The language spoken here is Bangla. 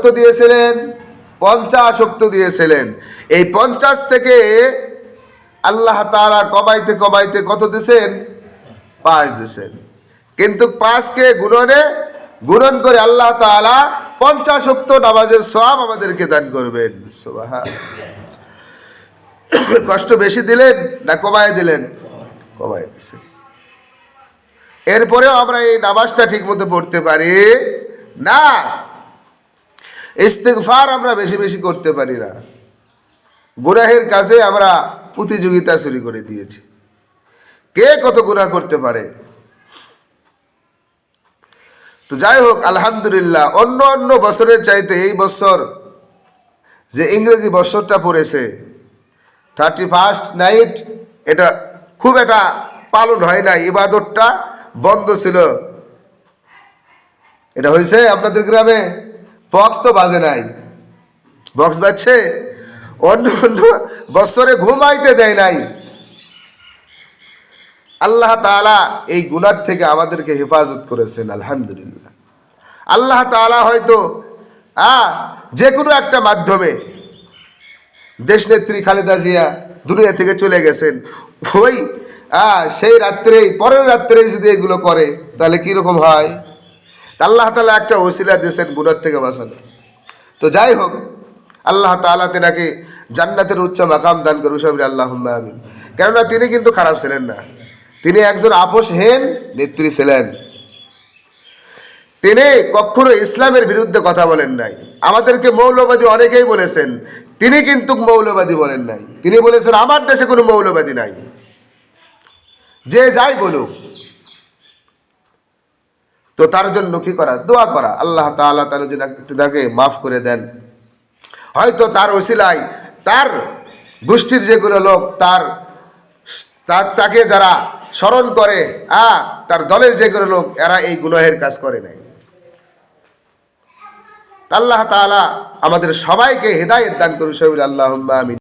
শক্ত দিয়েছিলেন, পঞ্চাশ শক্ত দিয়েছিলেন। এই পঞ্চাশ থেকে আল্লাহ তারা কমাইতে কমাইতে কত দিছেন? পাঁচ দিছেন। কিন্তু পাঁচকে গুণনে, গুণন করে আল্লাহ তাআলা পঞ্চাশ শক্ত নামাজের সব আমাদেরকে দান করবেন। কষ্ট বেশি দিলেন না কমায় দিলেন? কমায় দিছেন। এরপরেও আমরা এই নামাজটা ঠিক মতো পড়তে পারি না। ইস্তেগফার আমরা বেশি বেশি করতে পারি না। গুনাহের কাজে আমরা প্রতিযোগিতা শুরু করে দিয়েছি। কে কত গুনাহ করতে পারে? তো যাই হোক, আলহামদুলিল্লাহ, অন্য অন্য বছরের চাইতে এই বছর যে ইংরেজি বছরটা পড়েছে থার্টি ফার্স্ট নাইট এটা খুব একটা পালন হয় না ইবাদতটা বন্ধ ছিল। এটা হয়েছে আপনাদের গ্রামে? বক্স তো বাজে নাই। বক্স বাজছে? অন্য অন্য বছরে ঘুমাইতে দেয় নাই। আল্লাহ তাআলা এই গুনার থেকে আমাদেরকে হেফাজত করেছেন, আলহামদুলিল্লাহ। আল্লাহ তাআলা হয়তো, আ যে কোনো একটা মাধ্যমে দেশনেত্রী খালেদা জিয়া দুনিয়া থেকে চলে গেছেন। ওই সেই রাত্রেই, পরের রাত্রেই যদি এগুলো করে, তাহলে কীরকম হয়? আল্লাহ তাআলা একটা ওসিলা দিয়েছেন গুনার থেকে বাঁচানো তো যাই হোক, আল্লাহ তাআলা তেনাকে জান্নাতের উচ্চ মাকাম দান করু সবরি আল্লাহ আমিন। কেননা তিনি কিন্তু খারাপ ছিলেন না। তিনি একজন আপোষহীন নেত্রী ছিলেন। তিনি কখনো ইসলামের বিরুদ্ধে কথা বলেন নাই। আমাদেরকে মৌলবাদী অনেকেই বলেছেন, তিনি কিন্তু মৌলবাদী বলেন নাই। তিনি বলেছেন, আমার দেশে কোনো মৌলবাদী নাই। যে যাই বলুক তো তার জন্য কি করা? দোয়া করা। আল্লাহ তাআলা তাআলা যেন তাকে মাফ করে দেন। হয়তো তার ওসিলায় তার গোষ্ঠীর যেগুলো লোক, তার তার তাকে যারা স্মরণ করে, আ, তার দলের যেগুলো লোক, এরা এই গুনাহের কাজ করে নাই। আল্লাহ তাআলা আমাদের সবাইকে হেদায়েত দান করুন। সবিল আল্লাহ আমিন।